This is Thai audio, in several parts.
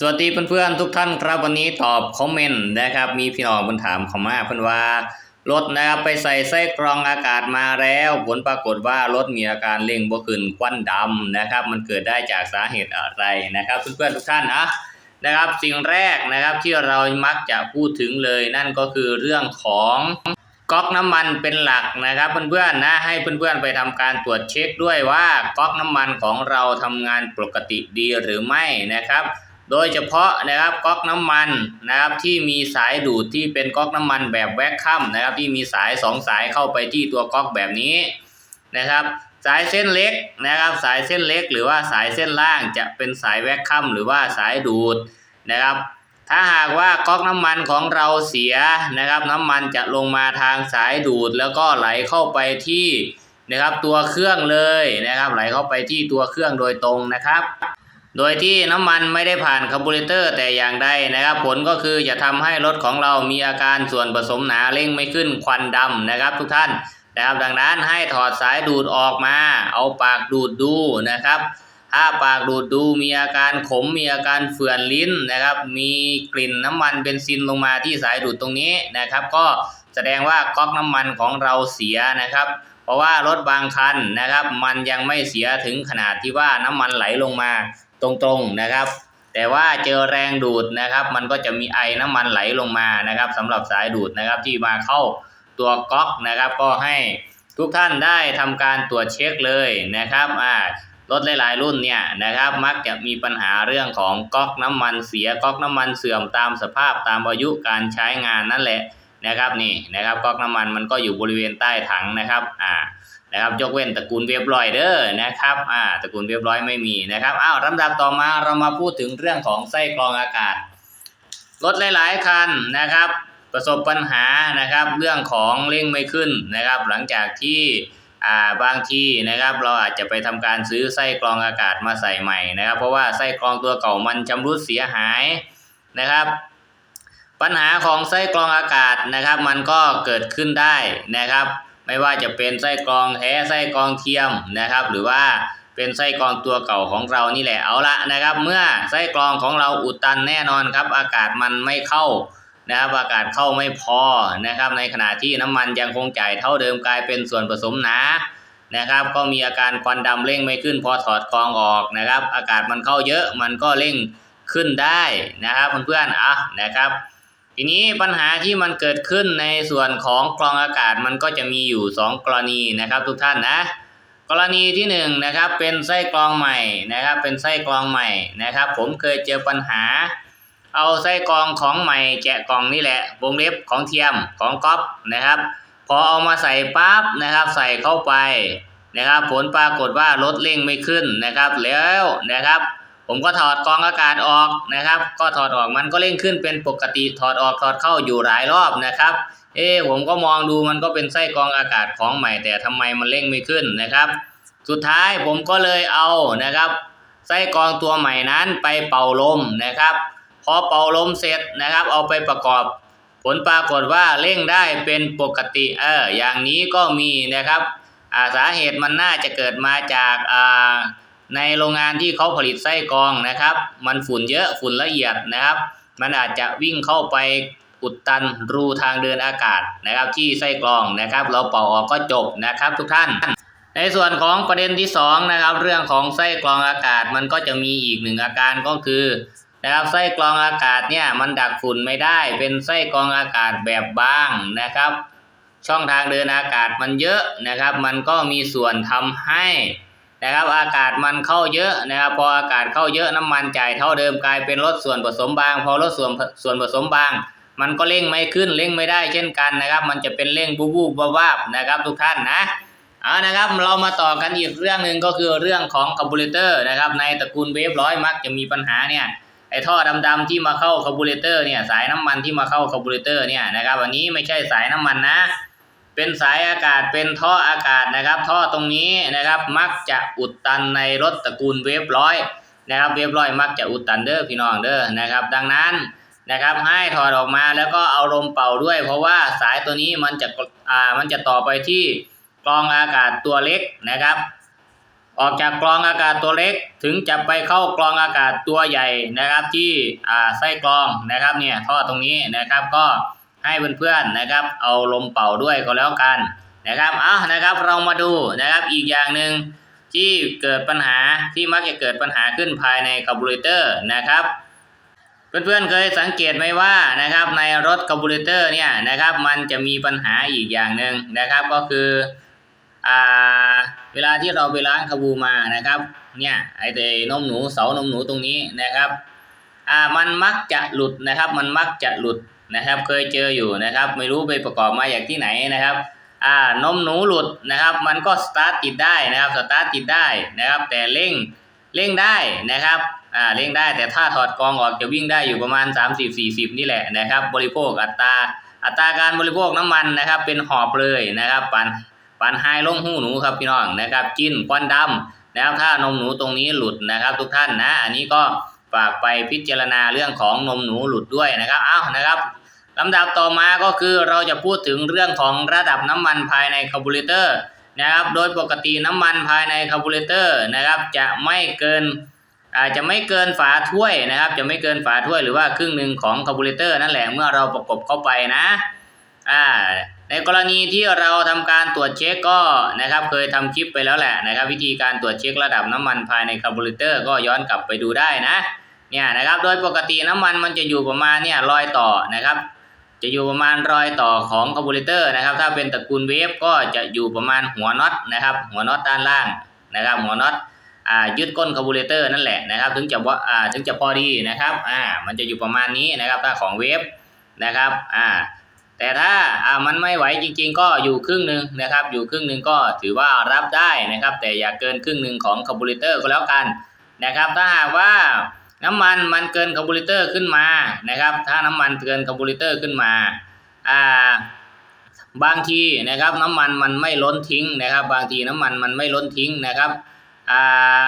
สวัสดีเพื่อนๆทุกท่านครับวันนี้ตอบคอมเมนต์นะครับมีพี่น้องเพิ่นถามเข้ามาเพิ่อนว่ารถนะครับไปใส่ไส้กรองอากาศมาแล้ว ผลปรากฏว่ารถมีอาการเร่งบ่ขึ้นควันดำนะครับ มันเกิดได้จากสาเหตุอะไรนะครับเพื่อนๆทุกท่านนะนะครับสิ่งแรกนะครับที่เรามักจะพูดถึงเลยนั่นก็คือเรื่องของก๊อกน้ำมันเป็นหลักนะครับเพื่อนๆนะให้เพื่อนๆไปทำการตรวจเช็คด้วยว่าก๊อกน้ำมันของเราทำงานปกติดีหรือไม่นะครับ โดยเฉพาะนะครับก๊อกน้ำมันนะครับที่มีสายดูดที่เป็นก๊อกน้ำมันแบบแวคคัมนะครับที่มีสายสองสายเข้าไปที่ตัวก๊อกแบบนี้นะครับ สายเส้นเล็กนะครับ สายเส้นเล็ก หรือว่าสายเส้นล่างจะเป็นสายแวคคัมหรือว่าสายดูดนะครับ ถ้าหากว่าก๊อกน้ำมันของเราเสียนะครับ น้ำมันจะลงมาทางสายดูดแล้วก็ไหลเข้าไปที่นะครับตัวเครื่องเลยนะครับ ไหลเข้าไปที่ตัวเครื่องโดยตรงนะครับ โดยที่น้ำมันไม่ได้ผ่านคาร์บูเรเตอร์แต่อย่างใดนะครับผลก็คือจะทำให้รถของเรามีอาการส่วนผสมหนาเร่งไม่ขึ้นควันดำนะครับ ทุกท่านนะครับดังนั้นให้ถอดสายดูดออกมา เอาปากดูดดูนะครับ ถ้าปากดูดดูมีอาการขมมีอาการเฟื่อนลิ้นนะครับ มีกลิ่นน้ำมันเบนซินลงมาที่สายดูดตรงนี้นะครับ ก็แสดงว่าก๊อกน้ำมันของเราเสียนะครับเพราะว่ารถบางคันนะครับ มันยังไม่เสียถึงขนาดที่ว่าน้ำมันไหลลงมา รงๆนะครับ แต่ว่าเจอแรงดูดนะครับ มันก็จะมีไอน้ำมันไหลลงมานะครับสำหรับสายดูดนะครับที่มาเข้าตัวก๊อกนะครับ ก็ให้ทุกท่านได้ทำการตรวจเช็คเลยนะครับอ่ารถหลายๆรุ่นเนี่ยนะครับ มักจะมีปัญหาเรื่องของก๊อกน้ำมันเสียก๊อกน้ำมันเสื่อมตามสภาพตามอายุการใช้งานนั่นแหละนะครับนี่นะครับก๊อกน้ำมันมันก็อยู่บริเวณใต้ถังนะครับอ่า นะครับยกเว้นตระกูลเว็บร้อยเด้อนะครับอ่าตระกูลเว็บร้อยไม่มีนะครับอ้าวลำดับต่อมาเรามาพูดถึงเรื่องของไส้กรองอากาศรถหลาย ๆ คันนะครับ ประสบปัญหานะครับ เรื่องของเร่งไม่ขึ้นนะครับ หลังจากที่อ่าบางทีนะครับ เราอาจจะไปทำการซื้อไส้กรองอากาศมาใส่ใหม่นะครับ เพราะว่าไส้กรองตัวเก่ามันชำรุดเสียหายนะครับปัญหาของไส้กรองอากาศนะครับ มันก็เกิดขึ้นได้นะครับ ไม่ว่าจะเป็นไส้กรองแท้ไส้กรองเทียมนะครับ หรือว่าเป็นไส้กรองตัวเก่าของเรานี่แหละเอาละนะครับ เมื่อไส้กรองของเราอุดตันแน่นอนครับ อากาศมันไม่เข้านะครับอากาศเข้าไม่พอนะครับ ในขณะที่น้ำมันยังคงจ่ายเท่าเดิมกลายเป็นส่วนผสมหนานะครับ ก็มีอาการควันดำเร่งไม่ขึ้นพอถอดกรองออกนะครับ อากาศมันเข้าเยอะมันก็เร่งขึ้นได้นะครับเพื่อนๆอะนะครับ ทีนี้ปัญหาที่มันเกิดขึ้นในส่วนของกรองอากาศมันก็จะมีอยู่ 2 กรณีนะครับ ทุกท่านนะ กรณีที่1นงนะครับเป็นไส้กรองใหม่นะครับ เป็นไส้กรองใหม่นะครับ ผมเคยเจอปัญหา เอาไส้กรองของใหม่แกะกล่องนี่แหละวงเล็บของเทียมของก๊อปนะครับ พอเอามาใส่ปั๊บนะครับ ใส่เข้าไปนะครับ ผลปรากฏว่ารถเร่งไม่ขึ้นนะครับ แล้วนะครับ ผมก็ถอดกองอากาศออกนะครับ ก็ถอดออกมันก็เร่งขึ้นเป็นปกติถอดออกถอดเข้าอยู่หลายรอบนะครับ เอ๊ผมก็มองดูมันก็เป็นไส้กองอากาศของใหม่ แต่ทำไมมันเร่งไม่ขึ้นนะครับ สุดท้ายผมก็เลยเอานะครับ ไส้กองตัวใหม่นั้นไปเป่าลมนะครับ พอเป่าลมเสร็จนะครับ เอาไปประกอบ ผลปรากฏว่าเร่งได้เป็นปกติเอออย่างนี้ก็มีนะครับ อาสาเหตุมันน่าจะเกิดมาจากอ่า ในโรงงานที่เขาผลิตไส้กรองนะครับ มันฝุ่นเยอะฝุ่นละเอียดนะครับ มันอาจจะวิ่งเข้าไปอุดตันรูทางเดินอากาศนะครับ ที่ไส้กรองนะครับ เราเป่าออกก็จบนะครับ ทุกท่าน ในส่วนของประเด็นที่สองนะครับ เรื่องของไส้กรองอากาศมันก็จะมีอีกหนึ่งอาการก็คือนะครับไส้กรองอากาศเนี่ยมันดักฝุ่นไม่ได้เป็นไส้กรองอากาศแบบบางนะครับ ช่องทางเดินอากาศมันเยอะนะครับ มันก็มีส่วนทำให้ นะครับอากาศมันเข้าเยอะนะครับ พออากาศเข้าเยอะน้ำมันจ่ายเท่าเดิมกลายเป็นลดส่วนผสมบาง พอลดส่วนส่วนผสมบาง มันก็เร่งไม่ขึ้นเร่งไม่ได้เช่นกันนะครับ มันจะเป็นเร่งบูบูบวาบๆนะครับทุกท่านนะเอานะครับเรามาต่อกันอีกเรื่องหนึ่งก็คือเรื่องของคาร์บูเรเตอร์นะครับในตระกูลเวฟร้อยมักจะมีปัญหาเนี่ยไอท่อดำๆที่มาเข้าคาร์บูเรเตอร์เนี่ยสายน้ำมันที่มาเข้าคาร์บูเรเตอร์เนี่ยนะครับอันนี้ไม่ใช่สายน้ำมันนะ เป็นสายอากาศเป็นท่ออากาศนะครับ ท่อตรงนี้นะครับมักจะอุดตันในรถตระกูลเวฟร้อยนะครับเวฟร้อยมักจะอุดตันเด้อพี่น้องเด้อนะครับ ดังนั้นนะครับให้ถอดออกมาแล้วก็เอาลมเป่าด้วย เพราะว่าสายตัวนี้มันจะอ่ามันจะต่อไปที่กรองอากาศตัวเล็กนะครับ ออกจากกรองอากาศตัวเล็กถึงจะไปเข้ากรองอากาศตัวใหญ่นะครับที่อ่าไส้กรองนะครับเนี่ยท่อตรงนี้นะครับก็ ให้เพื่อนๆนะครับ เอาลมเป่าด้วยก็แล้วกันนะครับเอานะครับเรามาดูนะครับอีกอย่างหนึ่งที่เกิดปัญหาที่มักจะเกิดปัญหาขึ้นภายในคาร์บูเรเตอร์นะครับ เพื่อนๆเคยสังเกตไหมว่านะครับในรถคาร์บูเรเตอร์เนี่ยนะครับมันจะมีปัญหาอีกอย่างหนึ่งนะครับก็คืออ่าเวลาที่เราไปล้างคาบูมานะครับเนี่ยไอเตนมหนูเสานมหนูตรงนี้นะครับอ่ามันมักจะหลุดนะครับ มันมักจะหลุด นะครับเคยเจออยู่นะครับ ไม่รู้ไปประกอบมาจากที่ไหนนะครับ อ่านมหนูหลุดนะครับ มันก็สตาร์ทติดได้นะครับสตาร์ทติดได้นะครับ แต่เร่งเร่งได้นะครับอ่าเร่งได้แต่ถ้าถอดกองออกจะวิ่งได้อยู่ประมาณ 30-40 นี่แหละนะครับ บริโภคอัตราอัตราการบริโภคน้ำมันนะครับ เป็นหอบเลยนะครับปันปันไฮลงหูหนูครับพี่น้องนะครับจิ้นควันดำนะครับถ้านมหนูตรงนี้หลุดนะครับ ทุกท่านนะ อันนี้ก็ฝากไปพิจารณาเรื่องของนมหนูหลุดด้วยนะครับ เอ้านะครับ ลำดับต่อมาก็คือเราจะพูดถึงเรื่องของระดับน้ำมันภายในคาร์บูเรเตอร์นะครับ โดยปกติน้ำมันภายในคาร์บูเรเตอร์นะครับ จะไม่เกินอาจจะไม่เกินฝาถ้วยนะครับ จะไม่เกินฝาถ้วยหรือว่าครึ่งหนึ่งของคาร์บูเรเตอร์นั่นแหละเมื่อเราประกบเข้าไปนะอ่าในกรณีที่เราทำการตรวจเช็คก็นะครับ เคยทำคลิปไปแล้วแหละนะครับ วิธีการตรวจเช็คระดับน้ำมันภายในคาร์บูเรเตอร์ก็ย้อนกลับไปดูได้นะเนี่ยนะครับโดยปกติน้ำมันมันจะอยู่ประมาณเนี่ยรอยต่อนะครับ จะอยู่ประมาณรอยต่อของคาร์บูเรเตอร์นะครับ ถ้าเป็นตระกูลเวฟก็จะอยู่ประมาณหัวน็อตนะครับ หัวน็อตด้านล่างนะครับ หัวน็อตยึดก้นคาร์บูเรเตอร์นั่นแหละนะครับ ถึงจะว่าอ่าถึงจะพอดีนะครับอ่ามันจะอยู่ประมาณนี้นะครับถ้าของเวฟนะครับอ่าแต่ถ้าอ่ามันไม่ไหวจริง ๆ ก็อยู่ครึ่งหนึ่งนะครับ อยู่ครึ่งหนึ่งก็ถือว่ารับได้นะครับ แต่อย่าเกินครึ่งหนึ่งของคาร์บูเรเตอร์ก็แล้วกันนะครับ ถ้าหากว่า น้ำมันมันเกินคาร์บูเรเตอร์ขึ้นมานะครับ ถ้าน้ำมันเกินคาร์บูเรเตอร์ขึ้นมาอ่าบางทีนะครับน้ำมันมันไม่ล้นทิ้งนะครับ บางทีน้ำมันมันไม่ล้นทิ้งนะครับอ่า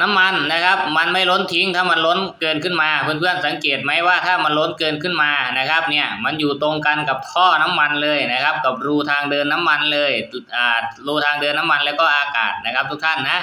น้ำมันนะครับ มันไม่ล้นทิ้งถ้ามันล้นเกินขึ้นมา เพื่อนๆสังเกตไหมว่าถ้ามันล้นเกินขึ้นมานะครับ เนี่ยมันอยู่ตรงกันกับท่อน้ำมันเลยนะครับ กับรูทางเดินน้ำมันเลยอ่ารูทางเดินน้ำมันแล้วก็อากาศนะครับ ทุกท่านนะ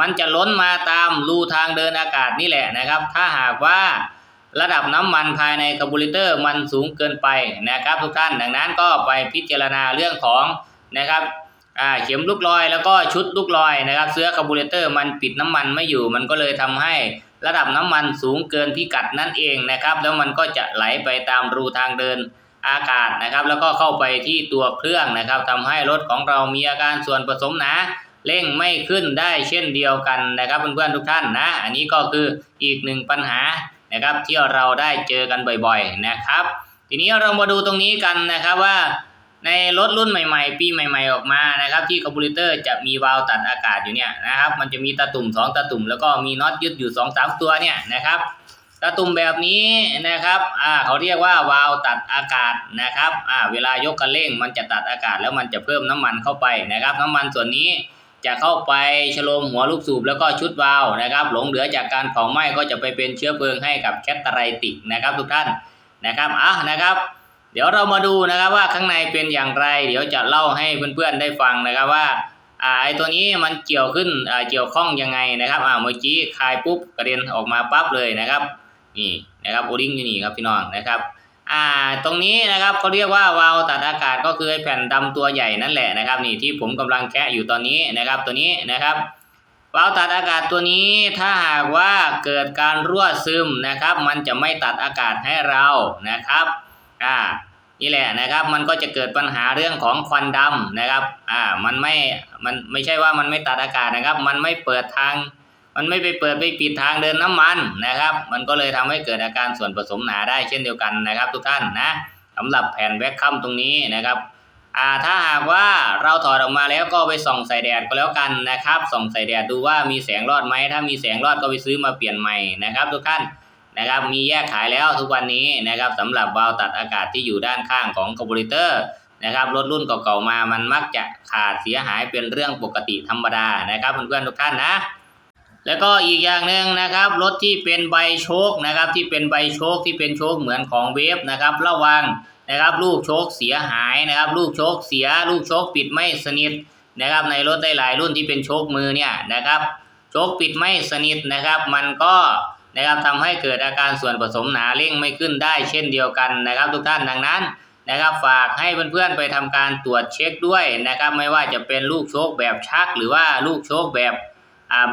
มันจะล้นมาตามรูทางเดินอากาศนี่แหละนะครับ ถ้าหากว่าระดับน้ำมันภายในคาร์บูเรเตอร์มันสูงเกินไปนะครับ ทุกท่านดังนั้นก็ไปพิจารณาเรื่องของนะครับเข็มลูกลอยแล้วก็ชุดลูกลอยนะครับ เสื้อคาร์บูเรเตอร์มันปิดน้ำมันไม่อยู่ มันก็เลยทำให้ระดับน้ำมันสูงเกินพิกัดนั่นเองนะครับ แล้วมันก็จะไหลไปตามรูทางเดินอากาศนะครับ แล้วก็เข้าไปที่ตัวเครื่องนะครับทำให้รถของเรามีอาการส่วนผสมหนา เร่งไม่ขึ้นได้เช่นเดียวกันนะครับเพื่อนๆทุกท่านนะ อันนี้ก็คืออีกหนึ่งปัญหานะครับที่เราได้เจอกันบ่อยๆนะครับ ทีนี้เรามาดูตรงนี้กันนะครับว่าในรถรุ่นใหม่ๆ ปีใหม่ ๆออกมานะครับที่คาร์บูเตอร์จะมีวาล์วตัดอากาศอยู่เนี่ยนะครับมันจะมีตะตุ่มสองตะตุ่มแล้วก็มีน็อตยึดอยู่สองสามตัวเนี่ยนะครับตะตุ่มแบบนี้นะครับอ่าเขาเรียกว่าวาล์วตัดอากาศนะครับอ่าเวลายกคันเร่งมันจะตัดอากาศแล้วมันจะเพิ่มน้ำมันเข้าไปนะครับ น้ำมันส่วนนี้ จะเข้าไปชโลมหัวลูกสูบแล้วก็ชุดวาล์วนะครับ หลงเหลือจากการเผาไหม้ก็จะไปเป็นเชื้อเพลิงให้กับแคตเตอไรติกนะครับทุกท่านนะครับอะนะครับ เดี๋ยวเรามาดูนะครับว่าข้างในเป็นอย่างไร เดี๋ยวจะเล่าให้เพื่อนๆได้ฟังนะครับว่าอ่าไอตัวนี้มันเกี่ยวขึ้นอ่าเกี่ยวข้องยังไงนะครับอ่าเมื่อกี้คลายปุ๊บกระเด็นออกมาปั๊บเลยนะครับ นี่นะครับโอริงอยู่นี่ครับพี่น้องนะครับ อ่าตรงนี้นะครับเขาเรียกว่าวาล์วตัดอากาศก็คือไอแผ่นดำตัวใหญ่นั่นแหละนะครับ นี่ที่ผมกำลังแคะอยู่ตอนนี้นะครับ ตัวนี้นะครับวาล์วตัดอากาศตัวนี้ถ้าหากว่าเกิดการรั่วซึมนะครับ มันจะไม่ตัดอากาศให้เรานะครับอ่านี่แหละนะครับมันก็จะเกิดปัญหาเรื่องของควันดำนะครับอ่ามันไม่มันไม่ใช่ว่ามันไม่ตัดอากาศนะครับ มันไม่เปิดทาง มันไม่ไปเปิดไปปิดทางเดินน้ำมันนะครับ มันก็เลยทำให้เกิดอาการส่วนผสมหนาได้เช่นเดียวกันนะครับ ทุกท่านนะสำหรับแผ่นแว็กคัมตรงนี้นะครับอ่าถ้าหากว่าเราถอดออกมาแล้วก็ไปส่องใส่แดดก็แล้วกันนะครับ ส่องใส่แดดดูว่ามีแสงรอดไหมถ้ามีแสงรอดก็ไปซื้อมาเปลี่ยนใหม่นะครับ ทุกท่านนะครับ มีแยกขายแล้วทุกวันนี้นะครับสำหรับวาล์วตัดอากาศที่อยู่ด้านข้างของคาร์บูเรเตอร์นะครับรถรุ่นเก่าๆมามันมักจะขาดเสียหายเป็นเรื่องปกติธรรมดานะครับเพื่อนๆทุกท่านนะ แล้วก็อีกอย่างหนึ่งนะครับ รถที่เป็นใบโชคนะครับ ที่เป็นใบโชคที่เป็นโชคเหมือนของเวฟนะครับ ระวังนะครับลูกโชคเสียหายนะครับ ลูกโชคเสีย ลูกโชคปิดไม่สนิทนะครับ ในรถได้หลายรุ่นที่เป็นโชคมือเนี่ยนะครับ โชคปิดไม่สนิทนะครับ มันก็นะครับทำให้เกิดอาการส่วนผสมหนาเร่งไม่ขึ้นได้เช่นเดียวกันนะครับ ทุกท่านดังนั้นนะครับฝากให้เพื่อนๆไปทำการตรวจเช็คด้วยนะครับ ไม่ว่าจะเป็นลูกโชคแบบชักหรือว่าลูกโชคแบบ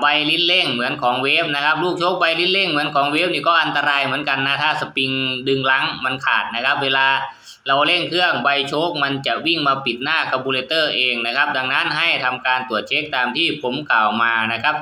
ใบลิ้นเร่งเหมือนของเวฟนะครับ ลูกโชคใบลิ้นเร่งเหมือนของเวฟนี่ก็อันตรายเหมือนกันนะถ้าสปริงดึงลังมันขาดนะครับ เวลาเราเร่งเครื่องใบโชคมันจะวิ่งมาปิดหน้าคาร์บูเรเตอร์เองนะครับ ดังนั้นให้ทำการตรวจเช็คตามที่ผมกล่าวมานะครับ